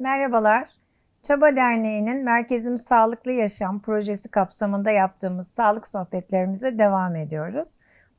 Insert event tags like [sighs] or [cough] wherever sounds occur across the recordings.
Merhabalar. Çaba Derneği'nin Merkezimiz Sağlıklı Yaşam projesi kapsamında yaptığımız sağlık sohbetlerimize devam ediyoruz.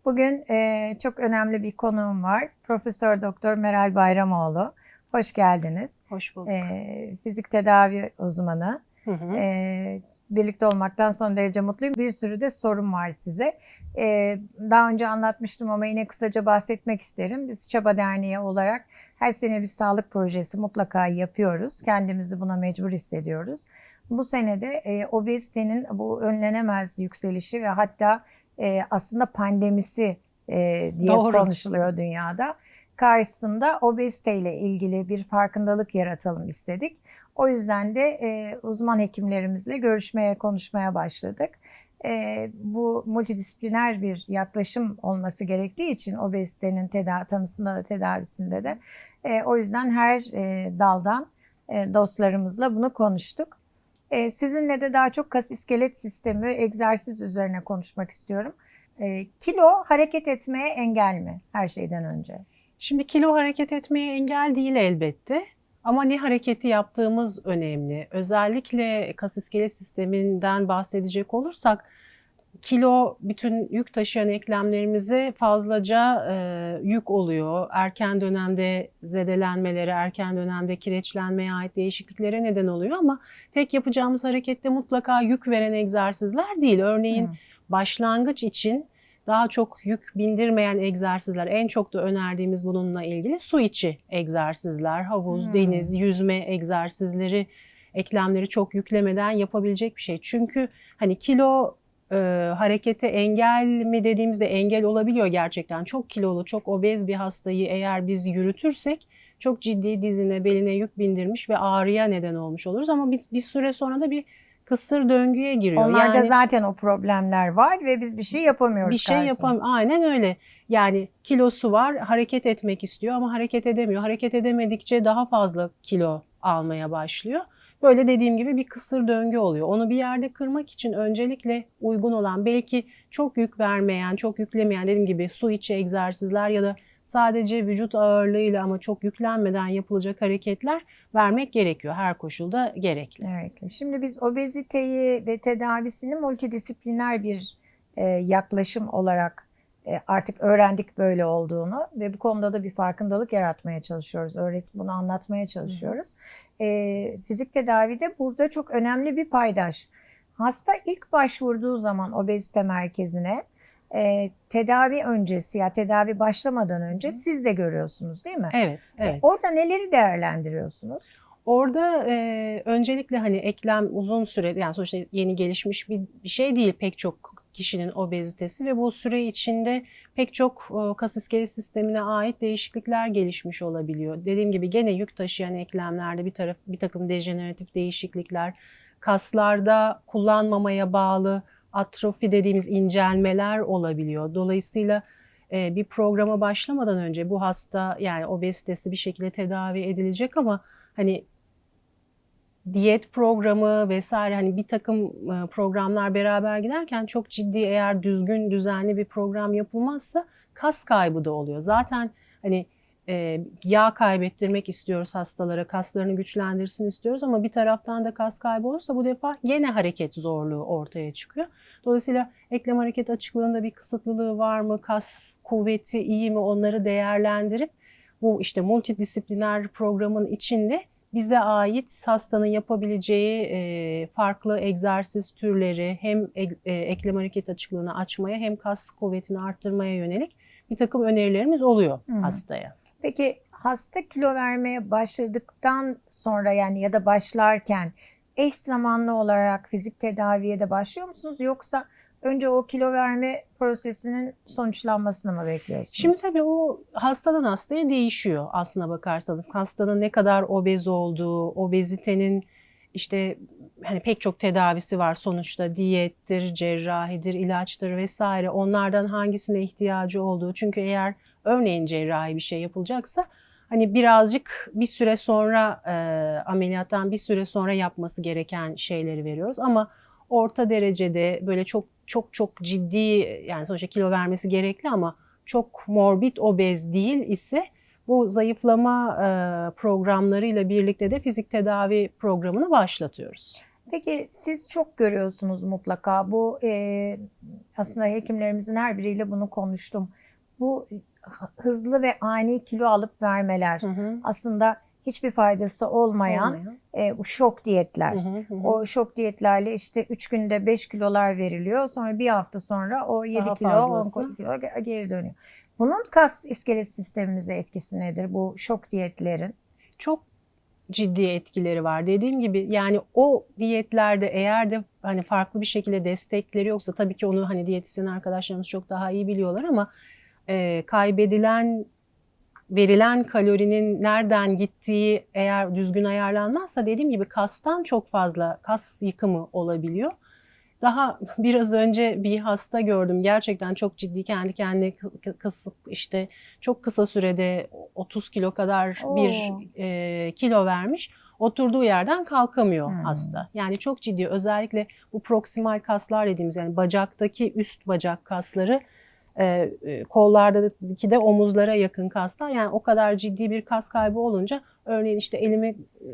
Bugün e, çok önemli bir konuğum var. Profesör Doktor Meral Bayramoğlu. Hoş geldiniz. Hoş bulduk. E, fizik tedavi uzmanı. Hı hı. E, birlikte olmaktan son derece mutluyum. Bir sürü de sorum var size. E, daha önce anlatmıştım ama yine kısaca bahsetmek isterim. Biz Çaba Derneği olarak her sene bir sağlık projesi mutlaka yapıyoruz. Kendimizi buna mecbur hissediyoruz. Bu sene de e, obezitenin bu önlenemez yükselişi ve hatta e, aslında pandemisi e, diye Doğru. konuşuluyor dünyada. Karşısında obeziteyle ilgili bir farkındalık yaratalım istedik. O yüzden de e, uzman hekimlerimizle görüşmeye, konuşmaya başladık. E, bu multidisipliner bir yaklaşım olması gerektiği için obezitenin tedavi, tanısında da tedavisinde de e, o yüzden her e, daldan e, dostlarımızla bunu konuştuk. E, sizinle de daha çok kas iskelet sistemi, egzersiz üzerine konuşmak istiyorum. E, kilo hareket etmeye engel mi her şeyden önce? Şimdi kilo hareket etmeye engel değil elbette. Ama ne hareketi yaptığımız önemli. Özellikle kas iskelet sisteminden bahsedecek olursak kilo bütün yük taşıyan eklemlerimize fazlaca e, yük oluyor. Erken dönemde zedelenmelere, erken dönemde kireçlenmeye ait değişikliklere neden oluyor ama tek yapacağımız harekette mutlaka yük veren egzersizler değil. Örneğin Hı. başlangıç için daha çok yük bindirmeyen egzersizler en çok da önerdiğimiz bununla ilgili su içi egzersizler, havuz, Hmm. deniz, yüzme egzersizleri eklemleri çok yüklemeden yapabilecek bir şey. Çünkü hani kilo e, harekete engel mi dediğimizde engel olabiliyor gerçekten. Çok kilolu, çok obez bir hastayı eğer biz yürütürsek çok ciddi dizine, beline yük bindirmiş ve ağrıya neden olmuş oluruz. Ama bir, bir süre sonra da bir kısır döngüye giriyor. Onlarda Yani- zaten o problemler var ve biz bir şey yapamıyoruz. bir şey karşısında. yapam aynen öyle. Yani kilosu var, hareket etmek istiyor ama hareket edemiyor. Hareket edemedikçe daha fazla kilo almaya başlıyor. Böyle dediğim gibi bir kısır döngü oluyor. Onu bir yerde kırmak için öncelikle uygun olan belki çok yük vermeyen, çok yüklemeyen dediğim gibi su içi egzersizler ya da sadece vücut ağırlığıyla ama çok yüklenmeden yapılacak hareketler vermek gerekiyor. Her koşulda gerekli. Evet. Şimdi biz obeziteyi ve tedavisini multidisipliner bir e, yaklaşım olarak e, artık öğrendik böyle olduğunu ve bu konuda da bir farkındalık yaratmaya çalışıyoruz. Öğret bunu anlatmaya çalışıyoruz. E, fizik tedavide burada çok önemli bir paydaş. Hasta ilk başvurduğu zaman obezite merkezine e, tedavi öncesi ya tedavi başlamadan önce Hı. siz de görüyorsunuz değil mi? Evet, E, evet. Orada neleri değerlendiriyorsunuz? Orada e, öncelikle hani eklem uzun süre yani sonuçta yeni gelişmiş bir, bir şey değil pek çok kişinin obezitesi ve bu süre içinde pek çok e, kas iskelet sistemine ait değişiklikler gelişmiş olabiliyor. Dediğim gibi gene yük taşıyan eklemlerde bir taraf bir takım dejeneratif değişiklikler, kaslarda kullanmamaya bağlı atrofi dediğimiz incelmeler olabiliyor. Dolayısıyla e, bir programa başlamadan önce bu hasta yani obezitesi bir şekilde tedavi edilecek ama hani diyet programı vesaire hani bir takım e, programlar beraber giderken çok ciddi eğer düzgün düzenli bir program yapılmazsa kas kaybı da oluyor. Zaten hani e, yağ kaybettirmek istiyoruz hastalara, kaslarını güçlendirsin istiyoruz ama bir taraftan da kas kaybı olursa bu defa yine hareket zorluğu ortaya çıkıyor. Dolayısıyla eklem hareket açıklığında bir kısıtlılığı var mı, kas kuvveti iyi mi onları değerlendirip bu işte multidisipliner programın içinde bize ait hastanın yapabileceği e, farklı egzersiz türleri hem ek- e, eklem hareket açıklığını açmaya hem kas kuvvetini arttırmaya yönelik bir takım önerilerimiz oluyor hı. hastaya. Peki hasta kilo vermeye başladıktan sonra yani ya da başlarken eş zamanlı olarak fizik tedaviye de başlıyor musunuz yoksa önce o kilo verme prosesinin sonuçlanmasını mı bekliyorsunuz? Şimdi tabii o hastadan hastaya değişiyor aslına bakarsanız. Hastanın ne kadar obez olduğu, obezitenin işte hani pek çok tedavisi var sonuçta diyettir, cerrahidir, ilaçtır vesaire. Onlardan hangisine ihtiyacı olduğu. Çünkü eğer örneğin cerrahi bir şey yapılacaksa hani birazcık bir süre sonra e, ameliyattan bir süre sonra yapması gereken şeyleri veriyoruz ama orta derecede böyle çok çok çok ciddi yani sonuçta kilo vermesi gerekli ama çok morbid obez değil ise bu zayıflama e, programlarıyla birlikte de fizik tedavi programını başlatıyoruz. Peki siz çok görüyorsunuz mutlaka bu e, aslında hekimlerimizin her biriyle bunu konuştum. Bu hızlı ve ani kilo alıp vermeler Hı hı. aslında hiçbir faydası olmayan e, bu şok diyetler. Hı hı, hı. O şok diyetlerle işte 3 günde 5 kilolar veriliyor. Sonra bir hafta sonra o 7 Daha kilo, fazlası. 10 kilo ge- geri dönüyor. Bunun kas iskelet sistemimize etkisi nedir bu şok diyetlerin? çok ciddi etkileri var. Dediğim gibi yani o diyetlerde eğer de hani farklı bir şekilde destekleri yoksa tabii ki onu hani diyetisyen arkadaşlarımız çok daha iyi biliyorlar ama e, kaybedilen verilen kalorinin nereden gittiği eğer düzgün ayarlanmazsa dediğim gibi kastan çok fazla kas yıkımı olabiliyor. Daha biraz önce bir hasta gördüm. Gerçekten çok ciddi kendi kendine kısıp işte çok kısa sürede 30 kilo kadar bir Oo. e, kilo vermiş. Oturduğu yerden kalkamıyor Hmm. hasta. Yani çok ciddi özellikle bu proksimal kaslar dediğimiz yani bacaktaki üst bacak kasları e, e, kollardaki de omuzlara yakın kaslar. Yani o kadar ciddi bir kas kaybı olunca örneğin işte elimi e,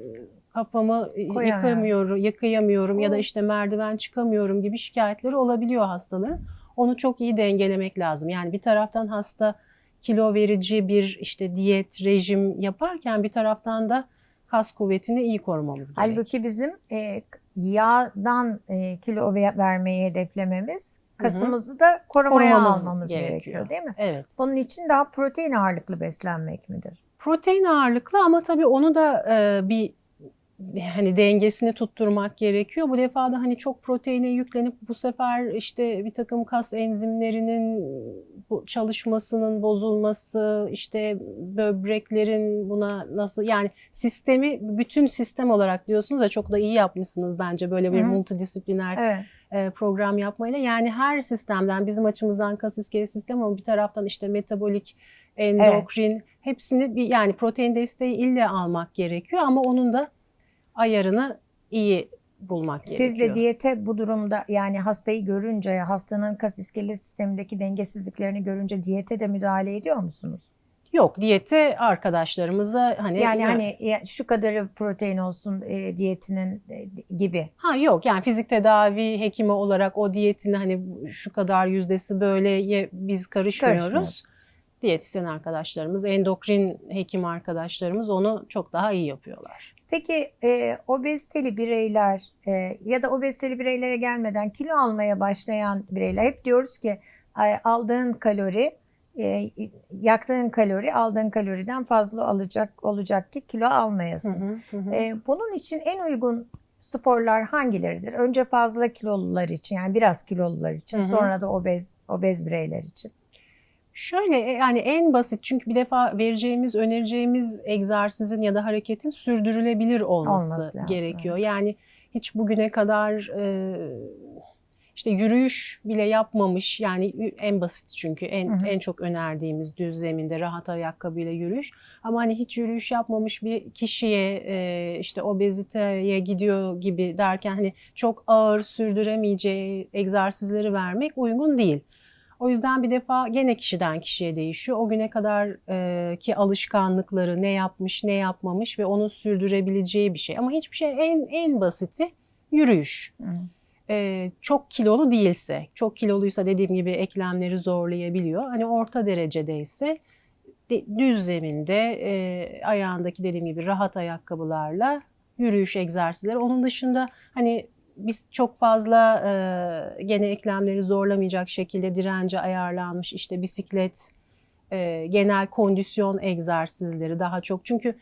kafamı Koyamıyorum. yıkamıyorum, yıkayamıyorum ya da işte merdiven çıkamıyorum gibi şikayetleri olabiliyor hastaların. Onu çok iyi dengelemek lazım. Yani bir taraftan hasta kilo verici bir işte diyet, rejim yaparken bir taraftan da kas kuvvetini iyi korumamız gerekiyor. Halbuki bizim e, yağdan e, kilo ve- vermeyi hedeflememiz kasımızı da korumaya Korumamız almamız gerekiyor. gerekiyor. değil mi? Evet. Bunun için daha protein ağırlıklı beslenmek midir? Protein ağırlıklı ama tabii onu da e, bir hani dengesini tutturmak gerekiyor. Bu defa da hani çok proteine yüklenip bu sefer işte bir takım kas enzimlerinin bu çalışmasının bozulması, işte böbreklerin buna nasıl yani sistemi bütün sistem olarak diyorsunuz ya çok da iyi yapmışsınız bence böyle bir hı. multidisipliner Evet. E, program yapmayla. Yani her sistemden bizim açımızdan kas iskelet sistemi ama bir taraftan işte metabolik, endokrin hepsini bir yani protein desteği ille almak gerekiyor ama onun da ayarını iyi bulmak gerekiyor. Siz de diyete bu durumda yani hastayı görünce, hastanın kas iskelet sistemindeki dengesizliklerini görünce diyete de müdahale ediyor musunuz? Yok diyete arkadaşlarımıza hani Yani hani ya şu kadarı protein olsun e, diyetinin e, gibi. Ha yok yani fizik tedavi hekimi olarak o diyetini hani şu kadar yüzdesi böyle ye- biz karışmıyoruz. Diyetisyen arkadaşlarımız, endokrin hekim arkadaşlarımız onu çok daha iyi yapıyorlar. Peki e, obeziteli bireyler e, ya da obeziteli bireylere gelmeden kilo almaya başlayan bireyler hep diyoruz ki aldığın kalori e, yaktığın kalori aldığın kaloriden fazla alacak olacak ki kilo almayasın. Hı hı, hı. E, bunun için en uygun sporlar hangileridir? Önce fazla kilolular için yani biraz kilolular için Hı hı. sonra da obez obez bireyler için. Şöyle e, yani en basit çünkü bir defa vereceğimiz, önereceğimiz egzersizin ya da hareketin sürdürülebilir olması, Olması lazım, gerekiyor. Yani hiç bugüne kadar e, işte yürüyüş bile yapmamış yani en basit çünkü en Hı hı. en çok önerdiğimiz düz zeminde rahat ayakkabıyla yürüyüş. Ama hani hiç yürüyüş yapmamış bir kişiye e, işte obeziteye gidiyor gibi derken hani çok ağır sürdüremeyeceği egzersizleri vermek uygun değil. O yüzden bir defa gene kişiden kişiye değişiyor. O güne kadar e, ki alışkanlıkları ne yapmış ne yapmamış ve onu sürdürebileceği bir şey. Ama hiçbir şey en en basiti yürüyüş. Hı. E, çok kilolu değilse, çok kiloluysa dediğim gibi eklemleri zorlayabiliyor. Hani orta derecedeyse de, düz zeminde e, ayağındaki dediğim gibi rahat ayakkabılarla yürüyüş egzersizleri. Onun dışında hani biz çok fazla e, gene eklemleri zorlamayacak şekilde dirence ayarlanmış işte bisiklet, e, genel kondisyon egzersizleri daha çok. Çünkü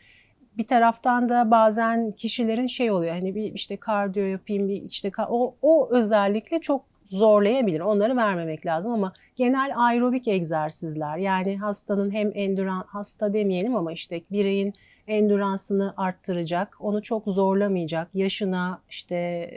bir taraftan da bazen kişilerin şey oluyor hani bir işte kardiyo yapayım bir işte o, o özellikle çok zorlayabilir. Onları vermemek lazım ama genel aerobik egzersizler yani hastanın hem enduran hasta demeyelim ama işte bireyin enduransını arttıracak, onu çok zorlamayacak, yaşına işte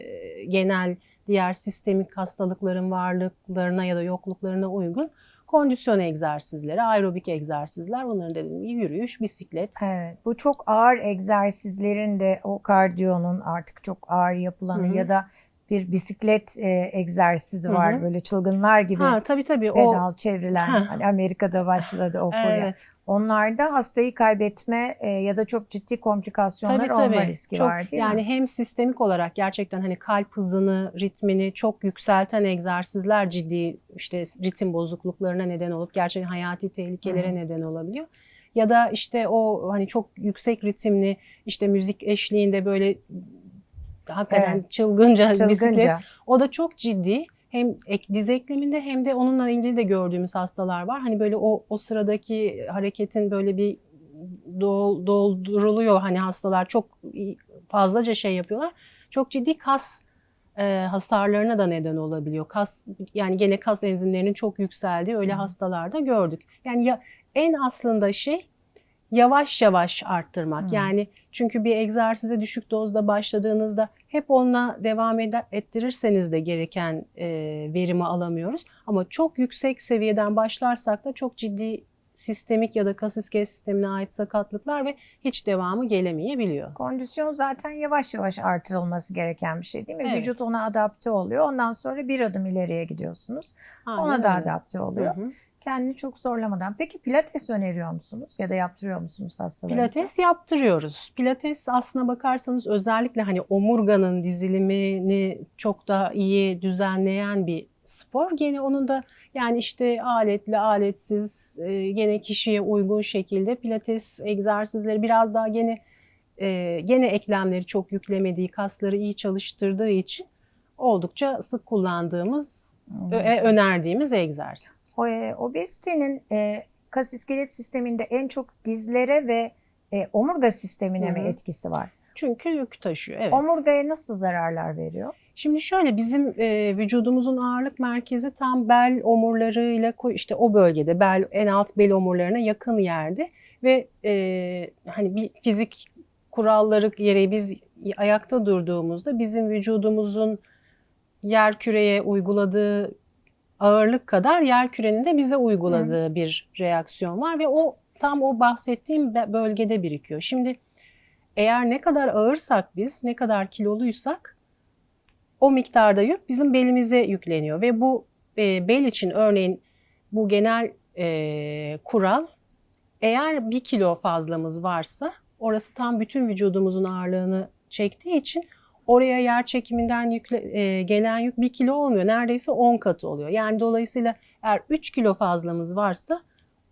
genel diğer sistemik hastalıkların varlıklarına ya da yokluklarına uygun kondisyon egzersizleri, aerobik egzersizler, bunların dediğim gibi yürüyüş, bisiklet. Evet, bu çok ağır egzersizlerin de o kardiyonun artık çok ağır yapılanı Hı hı. ya da bir bisiklet e, egzersizi var hı. böyle çılgınlar gibi Ha tabii tabii o pedal çevrilen Ha. hani Amerika'da başladı o evet, Onlarda hastayı kaybetme e, ya da çok ciddi komplikasyonlar tabii olma tabii. riski Çok, var değil yani mi? hem sistemik olarak gerçekten hani kalp hızını, ritmini çok yükselten egzersizler ciddi işte ritim bozukluklarına neden olup gerçekten hayati tehlikelere Hı. neden olabiliyor. Ya da işte o hani çok yüksek ritimli işte müzik eşliğinde böyle hakikaten çılgınca, [laughs] bisiklet Çılgınca. O da çok ciddi. Hem ek, diz ekleminde hem de onunla ilgili de gördüğümüz hastalar var. Hani böyle o o sıradaki hareketin böyle bir dol, dolduruluyor. Hani hastalar çok fazlaca şey yapıyorlar. Çok ciddi kas e, hasarlarına da neden olabiliyor. Kas yani gene kas enzimlerinin çok yükseldiği öyle Hı. hastalarda gördük. Yani ya, en aslında şey yavaş yavaş arttırmak. Hı. Yani çünkü bir egzersize düşük dozda başladığınızda hep onunla devam eder, ettirirseniz de gereken e, verimi alamıyoruz. Ama çok yüksek seviyeden başlarsak da çok ciddi sistemik ya da kas iskelet sistemine ait sakatlıklar ve hiç devamı gelemeyebiliyor. Kondisyon zaten yavaş yavaş artırılması gereken bir şey değil mi? Evet. Vücut ona adapte oluyor. Ondan sonra bir adım ileriye gidiyorsunuz. Aynen Ona da öyle. adapte Hı oluyor. hı. Kendini çok zorlamadan. Peki pilates öneriyor musunuz ya da yaptırıyor musunuz hastalarınıza? Pilates yaptırıyoruz. Pilates aslına bakarsanız özellikle hani omurganın dizilimini çok daha iyi düzenleyen bir spor. Gene onun da yani işte aletli, aletsiz, e, gene kişiye uygun şekilde pilates egzersizleri biraz daha gene e, gene eklemleri çok yüklemediği, kasları iyi çalıştırdığı için oldukça sık kullandığımız, Hmm. önerdiğimiz egzersiz. O, e, obezitenin e, kas iskelet sisteminde en çok dizlere ve e, omurga sistemine Hı mi etkisi var? Çünkü yük taşıyor. Evet. Omurgaya nasıl zararlar veriyor? Şimdi şöyle bizim e, vücudumuzun ağırlık merkezi tam bel omurlarıyla işte o bölgede bel en alt bel omurlarına yakın yerde ve e, hani bir fizik kuralları gereği biz ayakta durduğumuzda bizim vücudumuzun yer küreye uyguladığı ağırlık kadar yer kürenin de bize uyguladığı bir reaksiyon var ve o tam o bahsettiğim bölgede birikiyor. Şimdi eğer ne kadar ağırsak biz, ne kadar kiloluysak o miktarda yük bizim belimize yükleniyor ve bu e, bel için örneğin bu genel e, kural eğer bir kilo fazlamız varsa orası tam bütün vücudumuzun ağırlığını çektiği için oraya yer çekiminden yükle, e, gelen yük bir kilo olmuyor. Neredeyse 10 katı oluyor. Yani dolayısıyla eğer 3 kilo fazlamız varsa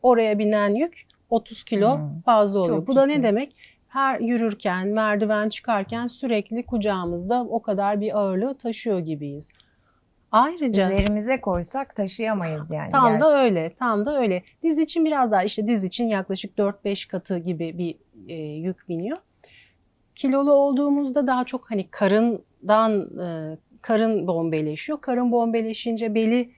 oraya binen yük 30 kilo Hmm. fazla oluyor. Çok Bu da ciddi. ne demek? Her yürürken, merdiven çıkarken sürekli kucağımızda o kadar bir ağırlığı taşıyor gibiyiz. Ayrıca Üzerimize koysak taşıyamayız yani. Tam gerçekten. da öyle, tam da öyle. Diz için biraz daha işte diz için yaklaşık 4-5 katı gibi bir e, yük biniyor. Kilolu olduğumuzda daha çok hani karından e, karın bombeleşiyor. Karın bombeleşince beli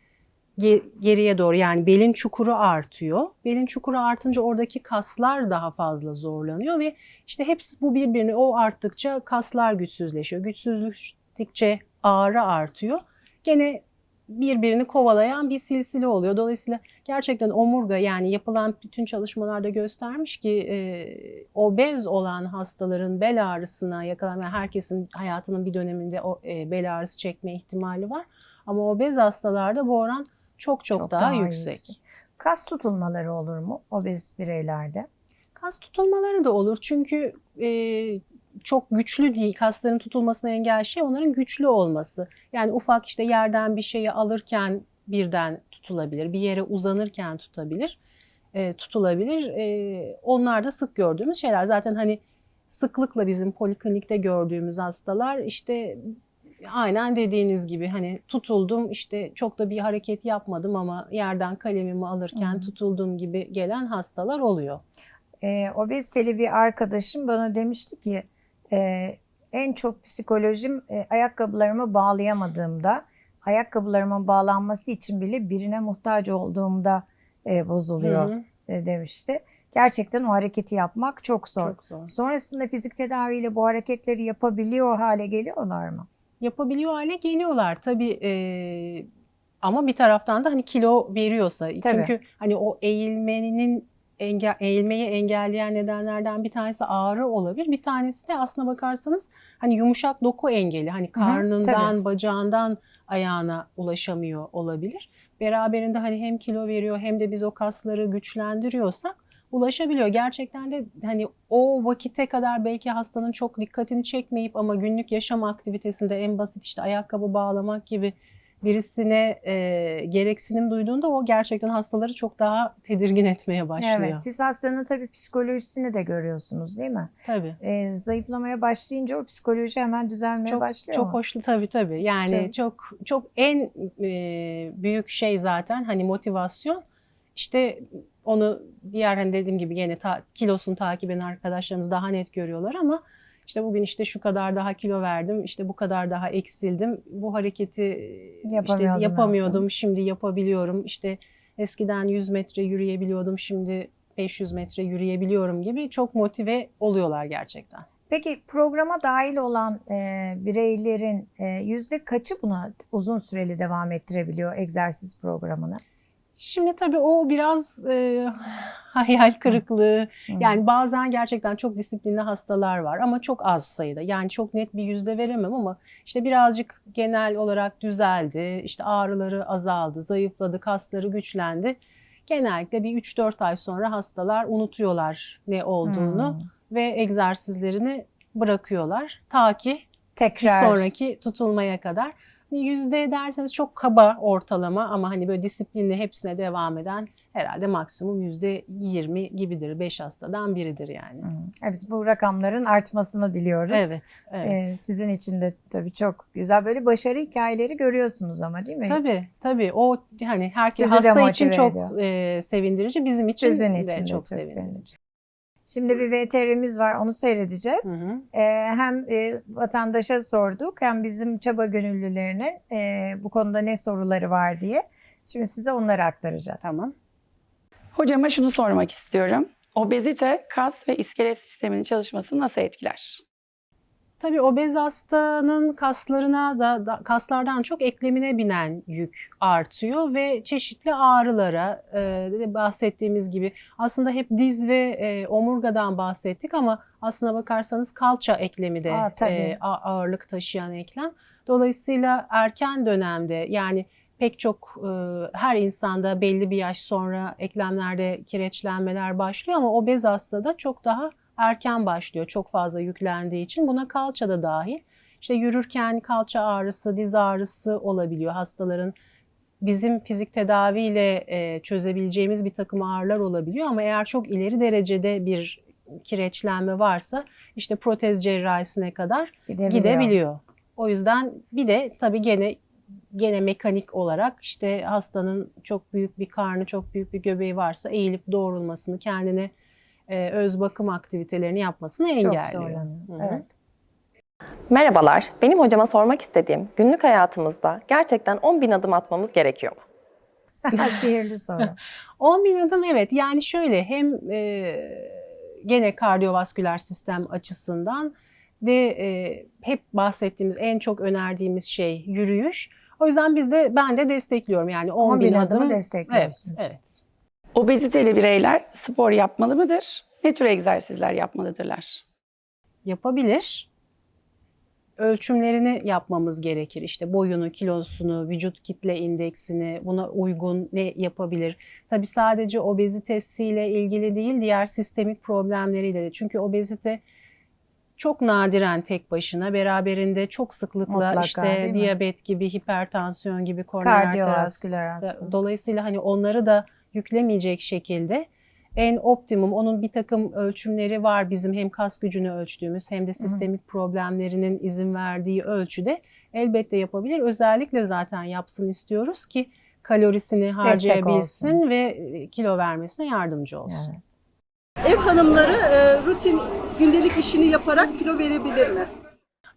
ge- geriye doğru yani belin çukuru artıyor. Belin çukuru artınca oradaki kaslar daha fazla zorlanıyor ve işte hepsi bu birbirini o arttıkça kaslar güçsüzleşiyor. Güçsüzleştikçe ağrı artıyor. Gene birbirini kovalayan bir silsile oluyor. Dolayısıyla gerçekten omurga yani yapılan bütün çalışmalarda göstermiş ki e, obez olan hastaların bel ağrısına yakalanma herkesin hayatının bir döneminde o e, bel ağrısı çekme ihtimali var. Ama obez hastalarda bu oran çok çok, Çok daha, daha yüksek. yüksek. Kas tutulmaları olur mu obez bireylerde? Kas tutulmaları da olur çünkü e, çok güçlü değil. Kasların tutulmasına engel şey onların güçlü olması. Yani ufak işte yerden bir şeyi alırken birden tutulabilir, bir yere uzanırken tutabilir, e, tutulabilir. E, onlar da sık gördüğümüz şeyler. Zaten hani sıklıkla bizim poliklinikte gördüğümüz hastalar işte aynen dediğiniz gibi hani tutuldum işte çok da bir hareket yapmadım ama yerden kalemimi alırken hı. tutuldum gibi gelen hastalar oluyor. E, obeziteli bir arkadaşım bana demişti ki e, en çok psikolojim e, ayakkabılarımı bağlayamadığımda, ayakkabılarımın bağlanması için bile birine muhtaç olduğumda e, bozuluyor Hı hı. e, demişti. Gerçekten o hareketi yapmak çok zor. Çok zor. Sonrasında fizik tedaviyle bu hareketleri yapabiliyor hale geliyorlar mı? Yapabiliyor hale geliyorlar tabii e, ama bir taraftan da hani kilo veriyorsa Tabii. çünkü hani o eğilmenin enge- eğilmeyi engelleyen nedenlerden bir tanesi ağrı olabilir. Bir tanesi de aslına bakarsanız hani yumuşak doku engeli. Hani karnından, bacağından ayağına ulaşamıyor olabilir. Beraberinde hani hem kilo veriyor hem de biz o kasları güçlendiriyorsak ulaşabiliyor. Gerçekten de hani o vakite kadar belki hastanın çok dikkatini çekmeyip ama günlük yaşam aktivitesinde en basit işte ayakkabı bağlamak gibi birisine e, gereksinim duyduğunda o gerçekten hastaları çok daha tedirgin etmeye başlıyor. Evet, siz hastanın tabii psikolojisini de görüyorsunuz değil mi? Tabii. Ee, zayıflamaya başlayınca o psikoloji hemen düzelmeye Çok başlıyor çok mu? hoşlu tabii tabii. Yani Çok. çok çok en e, büyük şey zaten hani motivasyon. İşte onu diğer hani dediğim gibi yine ta, kilosunu takip eden arkadaşlarımız daha net görüyorlar ama işte bugün işte şu kadar daha kilo verdim, işte bu kadar daha eksildim. Bu hareketi e, işte Yapamıyordum yapamıyordum, şimdi yapabiliyorum. İşte eskiden 100 metre yürüyebiliyordum, şimdi 500 metre yürüyebiliyorum gibi çok motive oluyorlar gerçekten. Peki programa dahil olan e, bireylerin e, yüzde kaçı buna uzun süreli devam ettirebiliyor egzersiz programını? Şimdi tabii o biraz e, [sighs] hayal kırıklığı. Hı. Yani bazen gerçekten çok disiplinli hastalar var ama çok az sayıda. Yani çok net bir yüzde veremem ama işte birazcık genel olarak düzeldi. İşte ağrıları azaldı, zayıfladı, kasları güçlendi. Genellikle bir 3-4 ay sonra hastalar unutuyorlar ne olduğunu Hmm. ve egzersizlerini bırakıyorlar. Ta ki bir Tekrar. sonraki tutulmaya kadar. Hani Yüzde derseniz çok kaba ortalama ama hani böyle disiplinli hepsine devam eden herhalde maksimum yüzde 20 gibidir. 5 hastadan biridir yani. Hmm. Evet, bu rakamların artmasını diliyoruz. Evet, evet. Ee, sizin için de tabii çok güzel böyle başarı hikayeleri görüyorsunuz ama değil mi? Tabii tabii o hani herkes Sizi de hasta için çok e, sevindirici bizim için Sizin de için de çok, çok sevindirici. sevindirici. Şimdi bir VTR'miz var onu seyredeceğiz. Hı hı. Ee, hem e, vatandaşa sorduk hem bizim çaba gönüllülerine e, bu konuda ne soruları var diye. Şimdi size onları aktaracağız. Tamam. Hocama şunu sormak istiyorum. Obezite kas ve iskelet sisteminin çalışmasını nasıl etkiler? Tabii obez hastanın kaslarına da, da kaslardan çok eklemine binen yük artıyor ve çeşitli ağrılara e, bahsettiğimiz gibi aslında hep diz ve e, omurgadan bahsettik ama aslına bakarsanız kalça eklemi de Aa, tabii. e, ağırlık taşıyan eklem. Dolayısıyla erken dönemde yani pek çok e, her insanda belli bir yaş sonra eklemlerde kireçlenmeler başlıyor ama obez hastada çok daha erken başlıyor çok fazla yüklendiği için. Buna kalça da dahil. İşte yürürken kalça ağrısı, diz ağrısı olabiliyor hastaların. Bizim fizik tedaviyle e, çözebileceğimiz bir takım ağrılar olabiliyor ama eğer çok ileri derecede bir kireçlenme varsa işte protez cerrahisine kadar Gidebiliyor. gidebiliyor. O yüzden bir de tabii gene gene mekanik olarak işte hastanın çok büyük bir karnı, çok büyük bir göbeği varsa eğilip doğrulmasını, kendine e, öz bakım aktivitelerini yapmasını Çok engelliyor. zorlanıyor. Hı hı. Evet. Merhabalar, benim hocama sormak istediğim günlük hayatımızda gerçekten 10 bin adım atmamız gerekiyor mu? [laughs] [laughs] Sihirli soru. [laughs] 10 bin adım evet yani şöyle hem e, gene kardiyovasküler sistem açısından ve e, hep bahsettiğimiz en çok önerdiğimiz şey yürüyüş. O yüzden biz de ben de destekliyorum yani 10, 10 bin, bin adım. adımı Evet, evet. Obeziteli bireyler spor yapmalı mıdır? Ne tür egzersizler yapmalıdırlar? yapabilir. Ölçümlerini yapmamız gerekir. İşte boyunu, kilosunu, vücut kitle indeksini buna uygun ne yapabilir? Tabii sadece obezitesiyle ilgili değil, diğer sistemik problemleriyle de. Çünkü obezite çok nadiren tek başına beraberinde çok sıklıkla Mutlaka, işte mi? diyabet gibi, hipertansiyon gibi, koroner Kardiyovasküler hastalık. Dolayısıyla hani onları da yüklemeyecek şekilde en optimum onun bir takım ölçümleri var bizim hem kas gücünü ölçtüğümüz hem de sistemik problemlerinin izin verdiği ölçüde elbette yapabilir. Özellikle zaten yapsın istiyoruz ki kalorisini harcayabilsin ve e, kilo vermesine yardımcı olsun. Evet. Ev hanımları e, rutin gündelik işini yaparak kilo verebilir mi?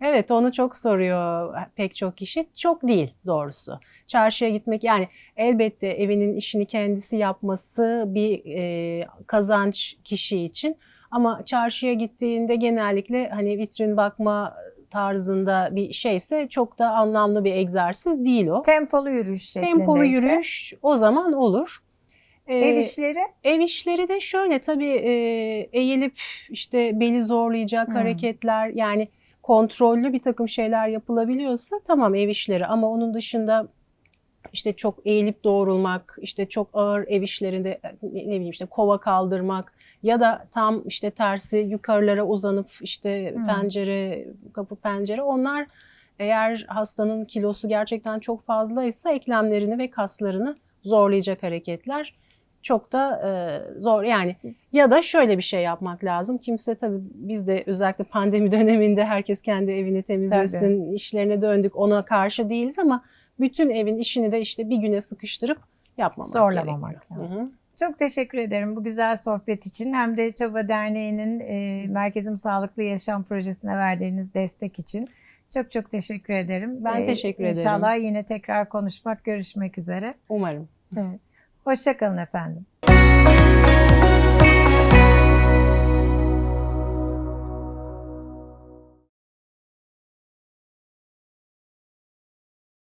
Evet onu çok soruyor pek çok kişi. Çok değil doğrusu. Çarşıya gitmek yani elbette evinin işini kendisi yapması bir e, kazanç kişi için. Ama çarşıya gittiğinde genellikle hani vitrin bakma tarzında bir şeyse çok da anlamlı bir egzersiz değil o. Tempolu yürüyüş şeklinde Tempolu yürüyüş o zaman olur. Ee, Ev işleri? Ev işleri de şöyle tabii e, eğilip işte beli zorlayacak Hmm. hareketler yani kontrollü bir takım şeyler yapılabiliyorsa tamam ev işleri ama onun dışında işte çok eğilip doğrulmak, işte çok ağır ev işlerinde ne, ne bileyim işte kova kaldırmak ya da tam işte tersi yukarılara uzanıp işte Hmm. pencere, kapı pencere onlar eğer hastanın kilosu gerçekten çok fazlaysa eklemlerini ve kaslarını zorlayacak hareketler çok da e, zor yani ya da şöyle bir şey yapmak lazım. Kimse tabii biz de özellikle pandemi [laughs] döneminde herkes kendi evini temizlesin, işlerine döndük ona karşı değiliz ama bütün evin işini de işte bir güne sıkıştırıp yapmamak Zorlamamak gerekiyor. lazım. Hı hı. Çok teşekkür ederim bu güzel sohbet için. Hem de Çaba Derneği'nin e, Merkezim Sağlıklı Yaşam Projesine verdiğiniz destek için. Çok çok teşekkür ederim. Ben teşekkür ederim. İnşallah yine tekrar konuşmak, görüşmek üzere. Umarım. Evet. Hoşçakalın efendim.